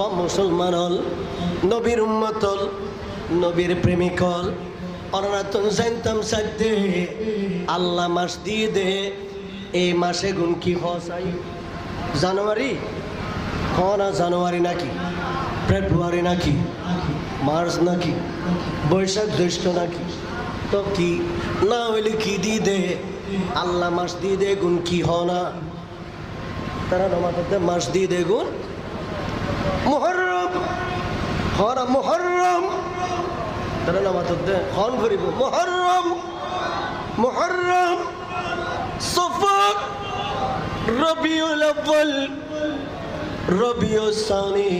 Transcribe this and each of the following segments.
ও মুসলমান হল নবীর উম্মত হল নবীর প্রেমিক হল অনাতন জানতাম সাধ্যে আল্লাহ মাস দিয়ে দে, এই মাসে গুণ কি হসাই জানুয়ারি? হ না জানুয়ারি নাকি? ফেব্রুয়ারি নাকি? মার্চ নাকি? বৈশাখ জ্যৈষ্ঠ নাকি? তো কি না হইলে কি দিয়ে দে? আল্লাহ মাস দিয়ে দে, গুণ কি হ না? তারা নমাতে মাস দিয়ে দে, গুণ মুহররম। হরা মুহররম। তারা নামাতে হন করিব। মুহররম। মুহররম। সফর রবিউল আউয়াল। রবিউল সানি।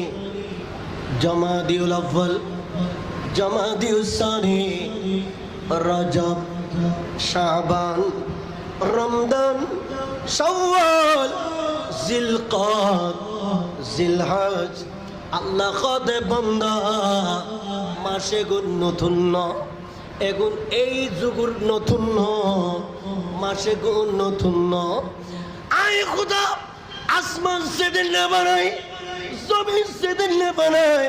জামাদিউল আউয়াল। জামাদিউল সানি। রজব, শাবান রমদান শাওয়াল, জিলকাদ। জিলহজ, আল্লাহ কদে বন্দা? মাসে গুণ নতুন। এগুন এই যুগুর নতুন। মাসে গুণ নতুন। আই খুদা, আসমান সেদিন না বানাই জমিন সেদিন না বানাই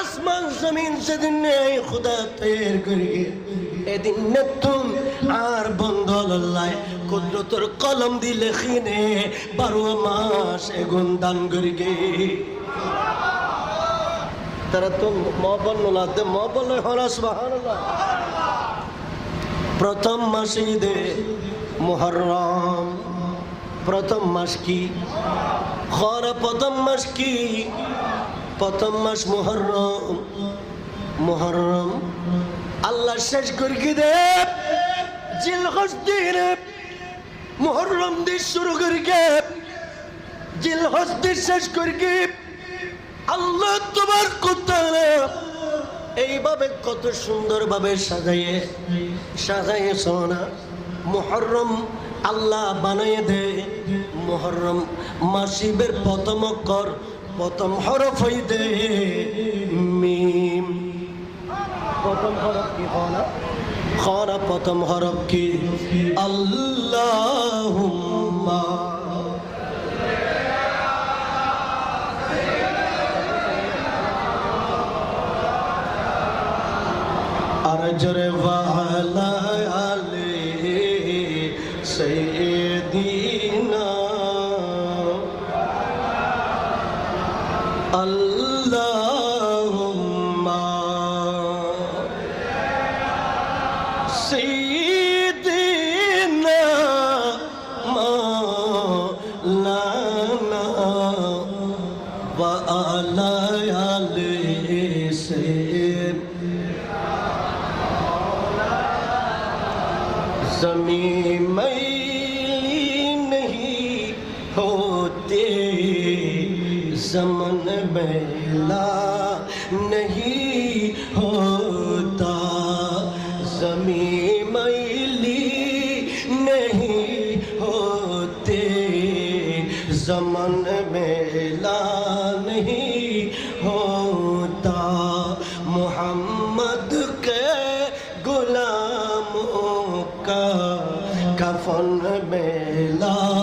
আসমান জমিন সেদিন নেই খুদা তৈর করি এদিন নতুন আর বন্ধ লল্লায় কুদরতর কলম দিলে খিনে বারো মাস এগুন দান করি গে তারা তো মহবল নোলাতে মহবল হরাস প্রথম মাস ঈদে মুহররম। প্রথম মাস কি? খরা প্রথম মাস কি? প্রথম মাস মুহররম। মুহররম আল্লাহ শেষ করি দে জিল হস্তিরে মুহররম দিয়ে শুরু করি গে। জিল হস্তি শেষ করিকে আল্লাহ তোমার কোথায় এইভাবে কত সুন্দরভাবে সাজাইয়ে সাজাইয়ে সোনা মুহররম আল্লাহ বানাইয়ে দে। মুহররম মাসিবের প্রথম কর প্রথম হরফ হই দে। মিম। প্রথম হরফ কি হনা খরা প্রথম হরফ কি আল্লাহুম্মা जमन मेला नहीं होता मोहम्मद के गुलामों का कफन मेला नहीं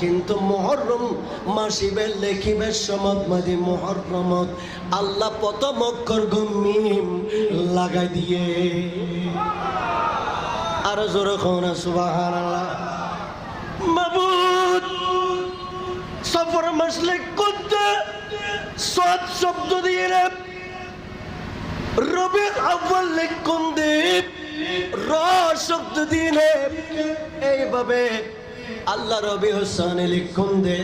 কিন্তু মহরম মাসিবের লেখিবের সমত মাদি মহরমত। আল্লাহ প্রথম অক্ষর গো মিম লাগাই দিয়ে। আর জোরে খোনা সুবাহান মাবুদ, সফর মাসলে করতে সৎ শব্দ দিয়ে রে। রবির আব্বাল লিখুন দীপ র শব্দ দিলে এইভাবে আল্লাহ রবি হোসেন লিখুন দে,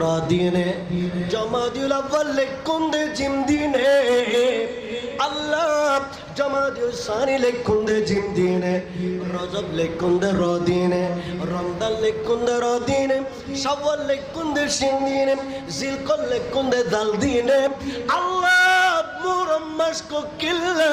র দিনে। জমাদিউল আব্বাল লিখুন দে, জিম দিনে। আল্লাহ জমাদিউল সানি লিখুন দে, জিম দিনে। রজব লিখুন দে, র দিনে। রমদান লিখুন দে, র দিনে। শাওয়াল লিখুন দে সিন দিনে। জিলকল লিখুন দে, দাল দিনে। আল্লাহ মুরম মাসকো কিল্লে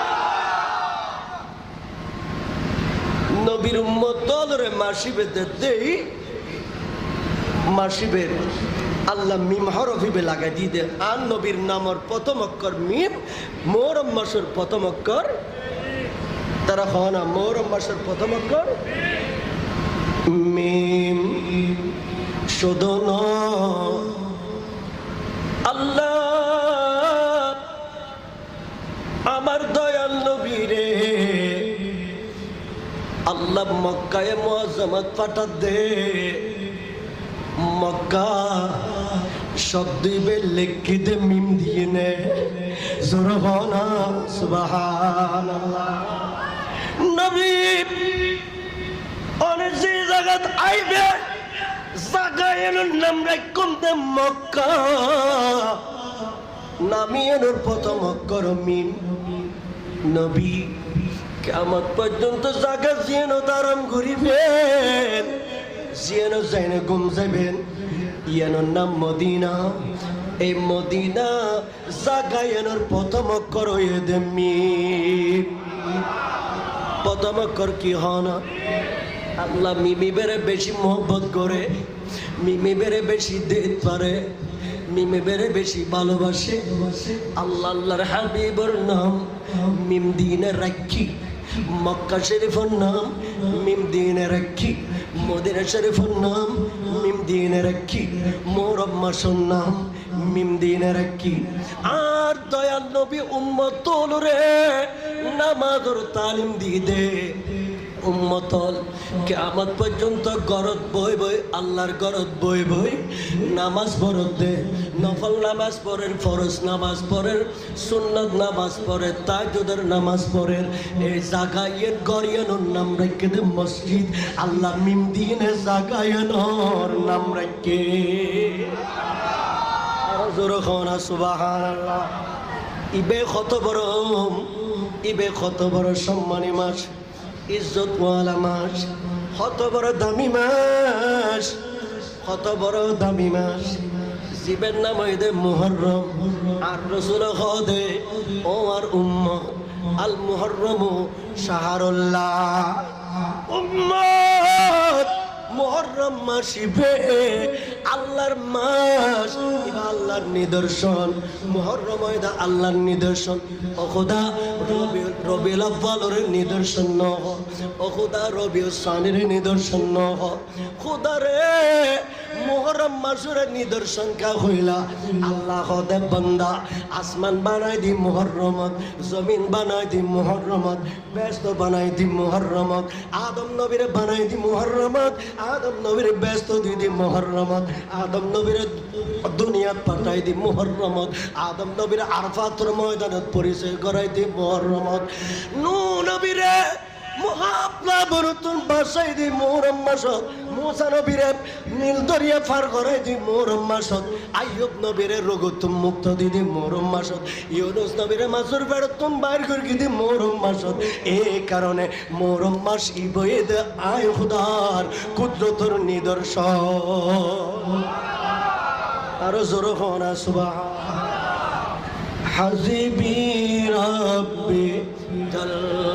নবীর উম্মত দলরে মাসিবে দেই, মাসিবের আল্লাহ মিম হরফিবে লাগাই দিয়ে দে আর নবীর নামর প্রথম অক্ষর মিম মোরম মাসের প্রথম অক্ষর, তারা হ না মোরম মাসের প্রথম অক্ষর মিম। শোধন। আল্লাহ আমার দয়াল আল্লাহ মক্কায় মজামত পাঠা দে। মক্কা শব্দ লিখি দে মিম দিয়ে নে। জোরবানা সুবহানাল্লাহ। নবী, অনেক যে জায়গাত আইবে জায়গায় নাম রাখুন দে মক্কা। নামিয়ানোর প্রথম অক্ষর মিম। নবী কেমন পর্যন্ত জায়গা জিয়েন দারাম ঘুরিবেন, জিয়েন যাইনে গুম যাবেন ইয়ানোর নাম মদিনা, এই মদিনা জাগায়ানোর প্রথম অক্ষর হয়ে দেমি প্রথম অক্ষর কি হন? আল্লাহ মিমি বেড়ে বেশি মোহব্বত করে, মিমি বেড়ে বেশি দিতে পারে, মিমে বেড়ে বেশি ভালোবাসে। আল্লাহ আল্লাহর হাবিবর নাম মিম দিনে রাখি মক্কা শরীফের নাম, মিম দিনে রাখি। মদিনা শরীফের নাম, মিম দিনে রাখি। মোরব মাসুর নাম, মিম দিনে রাখি। আর দয়াল নবী উম্মত রে, নামাজর তালিম দিয়ে দে। উম্মতল। কেমন পর্যন্ত গরদ বই বই, আল্লাহর গরদ বই বই, নামাজ পড়ত দে। নফল নামাজ পড়েন, ফরজ নামাজ পড়েন, সুন্নত নামাজ পড়ে তাজুদের নামাজ পড়েন। এই জাগাইয়ের গরিয়ানোর নাম রেখে দে মসজিদ। আল্লাহ মিম দিনে জাগায়ানোর নাম রেখে। ইবে কত বড় ইবে কত বড় সম্মানী মাস। ইজ্জত ওয়ালা মাস, কত বড় দামি মাস, কত বড় দামি মাস। জীবের নাম হইদে মুহররম, আর রসুল হদে ও আর উম্ম আল মুহররম শাহরুল্লাহ। উম্মত! মুহররম মাসিবে আল্লাহর মাস। আল্লাহর নিদর্শন। মহরম আল্লাহর নিদর্শন। ও খোদা রবিউল আব্বালের নিদর্শন ন ও খোদা, রবিউল সানির নিদর্শন ন খোদা রে মুহররম মাসের নিদর্শন কা হইলা। আল্লাহ হদে বান্দা, আসমান বানাই দি মুহররমত জমিন বানাই দি মুহররমত ব্যস্ত বানাই দি মুহররমত আদম নবীরে বানাই দি মুহররমত আদম নবীর ব্যস্ত দি দি মুহররমত আদম নবীর দুনিয়াত পাঠাই দি মুহররমত আদম নবীর আরফাতর ময়দানত পরিচয় করাই দি মুহররমত নূ নবীরে মহাপ্লা বরতুন বাসাই দি মোরম মাসত। মুসা নবীরে নীল দরিয়া ফার দি মোরম মাসত। আইয়ুব নবীরে রোগতুম মুক্ত দি দি মোরম মাসত। ইউনুস নবীরে মাসুর বেড়তুম বাইর করে দি মোরম মাসত। এই কারণে মোরম মাস ইবয়ে দে আয় খুদার কুদরতর নিদর্শন আরও হাজিবি রব্বি জাল্লা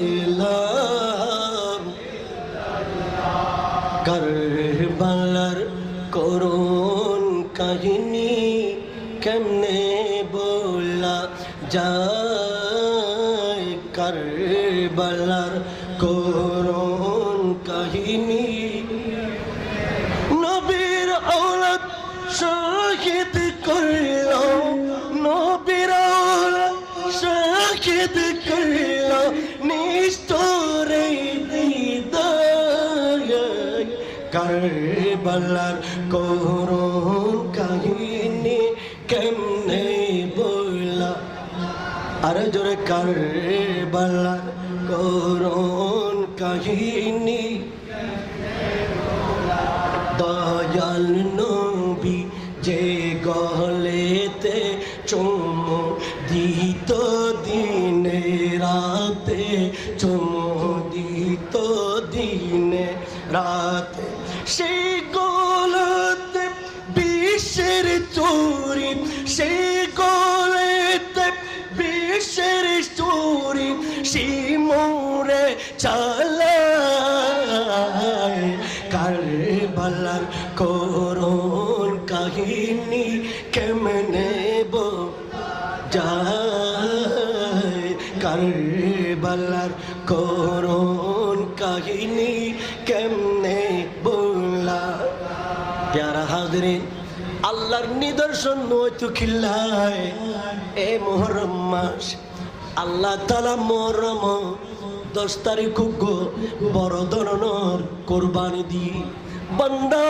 إله কারবালার করুণ কাহিনী কেমনে বইলা আরে জোরে কারবালার করুণ কাহিনী সেই গলেতে বিশ্বের চুরি শিমুরে চালায়। কারবালার করুণ কাহিনী কেমনে বো যায় কারবালার করুণ কাহিনী কেমনে বলা প্যারা হাজরিন নিদর্শন নয়তো খিল্লায়। এ মোহরম মাস, আল্লাহ তালা মোহরম দশ তারিখ বড় ধরনের কোরবানি দি বন্দা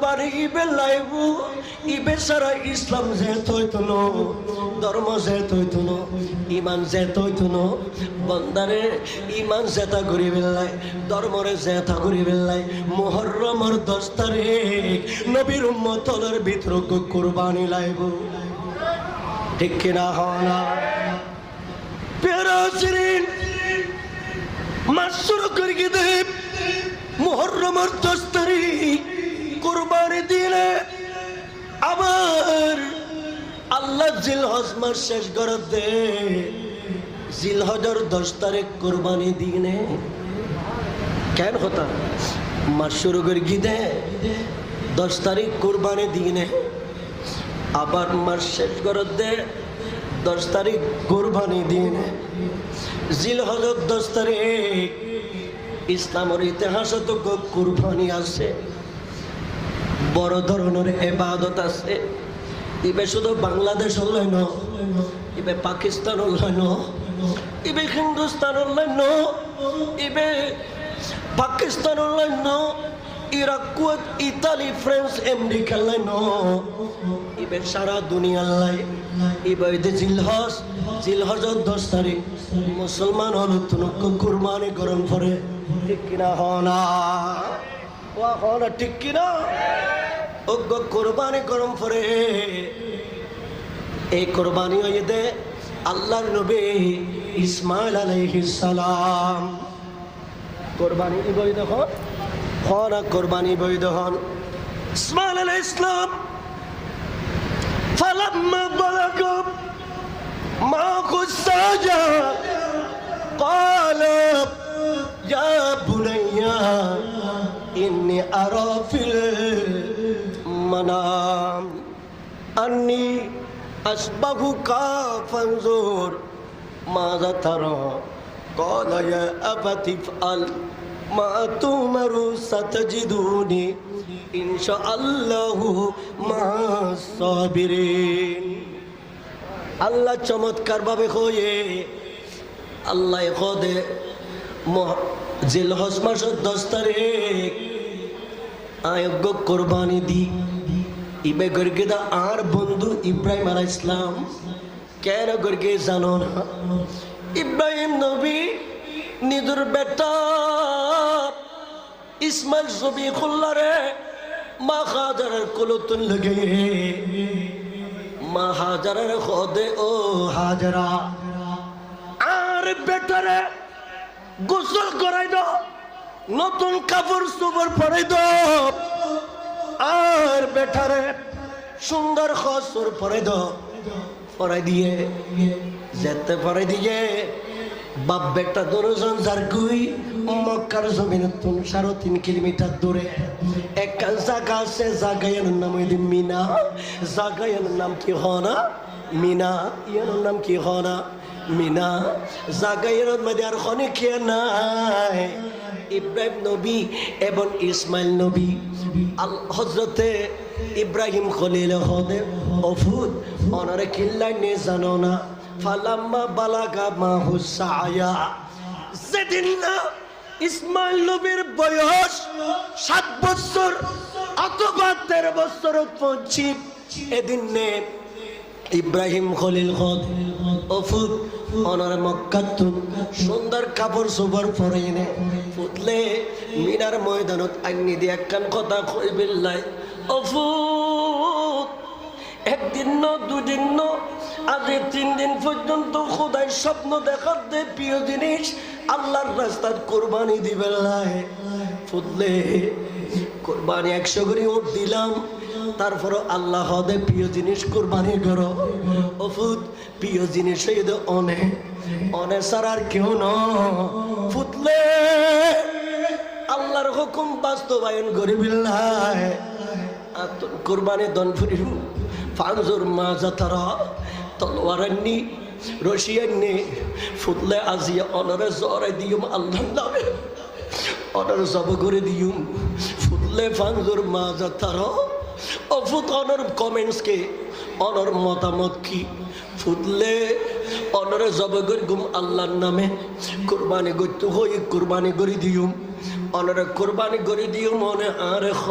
কোরবানি ইবে লাইব, ইবে সারা ইসলাম যে তৈতন ধর্ম যে তৈতন ইমান যে তৈতন বন্দারে ইমান জেতা করি বেল্লাই ধর্মরে জেতা করি বেল্লাই মোহরমর দশ তারিখ নবীর উম্মতলের ভিতর কোরবানি লাইব। ঠিক কিনা হনা পেরাসিরিন মাস শুরু করি দেব মোহরমর দশ কোরবানি দিলে আবার আল্লাহ জিল হজ মাস শেষ করে দে। জিল হজর দশ তারিখ কোরবানি দিনে। কেন হতা? মাস শুরু করে কি দে? দশ তারিখ কোরবানি দিনে। আবার মাস শেষ করে দে। দশ তারিখ দিনে। জিল হজর দশ তারিখ। ইসলামের ইতিহাসে তো কোরবানি আছে। বড় ধরনের এবাদত আছে। ইবে শুধু বাংলাদেশ হলাই ন ইবে পাকিস্তান হলাই ন ইবে হিন্দুস্তান হলাই ন ইবে পাকিস্তান হলাই ন Iraq, Kuwait, Italy, France, America লাই ন ইবে সারা দুনিয়ার লাই, ইবে ঈদে জিলহজ জিলহজর দশ তারিখ। মুসলমান হল তুনক কুরবানি গরম করে কিনা হনা ও হনা ঠিক কিনা অজ্ঞ কোরবানি গরম করে এই কোরবানি হয়ে দে আল্লাহর নবী ইসমাইল আলাইহিস সালাম কোরবানি বই দেখুন হন কোরবানি বই দেখুন ইসমাইল আলাইহিস ইসলাম فلما بلغ معه السجى قال يا بني إني أرى في المنام أني أشبهك فانظر ماذا ترى قال يا أبت افعل ما تؤمر ستجدوني إن شاء الله مع الصابرين আল্লাহ চমৎকার ভাবে হয়ে আল্লাহ খদে জিল হজ মাসের দশ তারিখ। আয়োগ্য কোরবানি দি। ইবে গর্গেদা আর বন্ধু ইব্রাহিম আলাহ ইসলাম কেন গর্গে জানো না? ইব্রাহিম নবী নিদুর বেটা। ইসমাইল ছবি খুল্লারে মা খাজারের কলতুন লগে মা হাজারের খদে ও হাজরা। আর বেটারে গোসল করাই দাও, নতুন কাপড় চোপড় পরাই দাও, আর বেটারে সুন্দর খসর পরাই দাও, পরাই দিয়ে, যেতে পরাই দিয়ে, বাপ বেটা দরজন যার গুই, মক্কার জমিন তুন সাড়ে তিন কিলোমিটার দূরে, এক জায়গা আছে জাগায়ের নাম হইলি মিনা জাগায়ের নাম কি হনা মিনা, ইয়ার নাম কি হনা মিনা জাগাইয়ের মধ্যে আর খনে কে নাই। ইব্রাহিম নবী এবং ইসমাইল নবী, আল হজরতে ইব্রাহিম খলিল হদে অফুদ অনারে কিল্লাই নে জানো না। ফালাম্মা বালাগা মাহু সায়া। যেদিন না ইসমাইল নবীর বয়স সাত বছর অথবা তেরো বছর পৌঁছি এদিন নে ইব্রাহিম খলিল হদ অফুদ অনার মক্কাতুন সুন্দর কাপড় সুপর পরে এনে ফুটলে মিনার ময়দানত আইনি দিয়ে একখান কথা কইবিল্লাই অফুদ একদিন ন, দুদিন ন আজ তিন দিন পর্যন্ত খোদাই স্বপ্ন দেখার দে প্রিয় জিনিস আল্লাহর রাস্তার কোরবানি লাই। ফুটলে কোরবানি একশো করে উঠ দিলাম তারপর আল্লাহ হদে প্রিয় জিনিস কোরবানি করো ওফুদ প্রিয় জিনিস অনে। অনে সার আর কেউ ন ফুটলে আল্লাহর হুকুম বাস্তবায়ন করে আতন কোরবানি দন ফুরির ফানজুর মা যাতারা তলোয়ারান্নি রশিয়ান্নি ফুতলে আজিয়া অনরে জরে দিউম আল্লাহ নামে। অনর জব করে দিউম ফুটলে ফানজুর মা যাতারা অফুত অনর কমেন্টসকে অনর মতামত কি? ফুটলে অনরে জব করে গুম আল্লাহর নামে। কোরবানি করতে হই, কোরবানি করে দিউম অনরে কোরবানি করে দিও মনে আর খ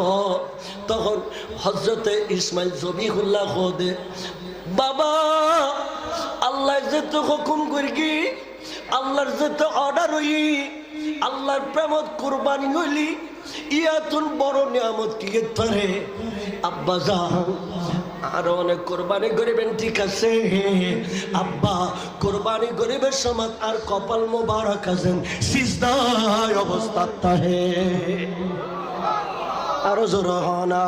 তখন হজরতে ইসমাইল জবিহুল্লাহ খদে, বাবা আল্লাহ যেতে হুকুম করি আল্লাহর যেতে অর্ডার হই, আল্লাহর প্রেমত কোরবানি হইলি, ইয়াতুন বড় নিয়ামত কি পারে আব্বা আরও অনেক কোরবানি করিবেন, ঠিক আছে? আব্বা, কোরবানি সমাজ আর কপাল মোবারক আছেন। সিজদায় অবস্থা তাহে আরও জোর হনা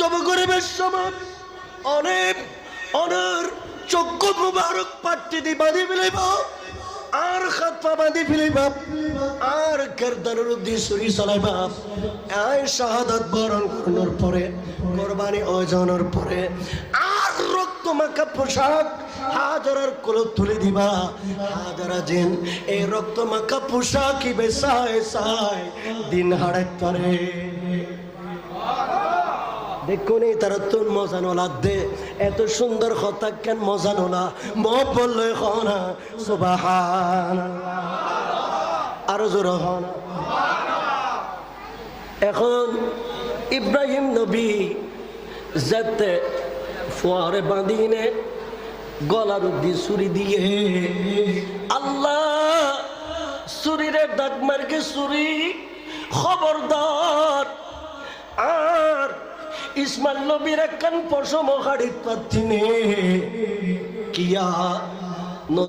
সব সমাজ অনেক অনার চক্ষু মুবারক পাট্টি দি বাঁধি ফেলিব আর হাত পা বাঁধি ফেলিব আর কেরদানের উদ্দেশ্য সরি চলাইব। আয় শাহাদাত বরণ করানোর পরে, কোরবানি অজনের পরে, আর রক্ত মাখা পোশাক হাজারার কোল তুলে দিবা। হাজারা যেন এই রক্ত মাখা পোশাক বেসায় সায় দিন হাড়ে তরে দেখুন তারা তোর মজানোলা দে। এত সুন্দর কথা কেন মজানোলা ম বললে হনা। সুবাহান আরও জোর হনা। এখন ইব্রাহিম নবী যেতে ফোয়ারে বাঁধিনে গলার উদ্দি ছুরি দিয়ে আল্লাহ ছুরিরে দাগ মার্কে ছুরি খবরদার। আর ইসমাইল নবীর একখান পশম হাড়িত পাচ্ছি কিয়া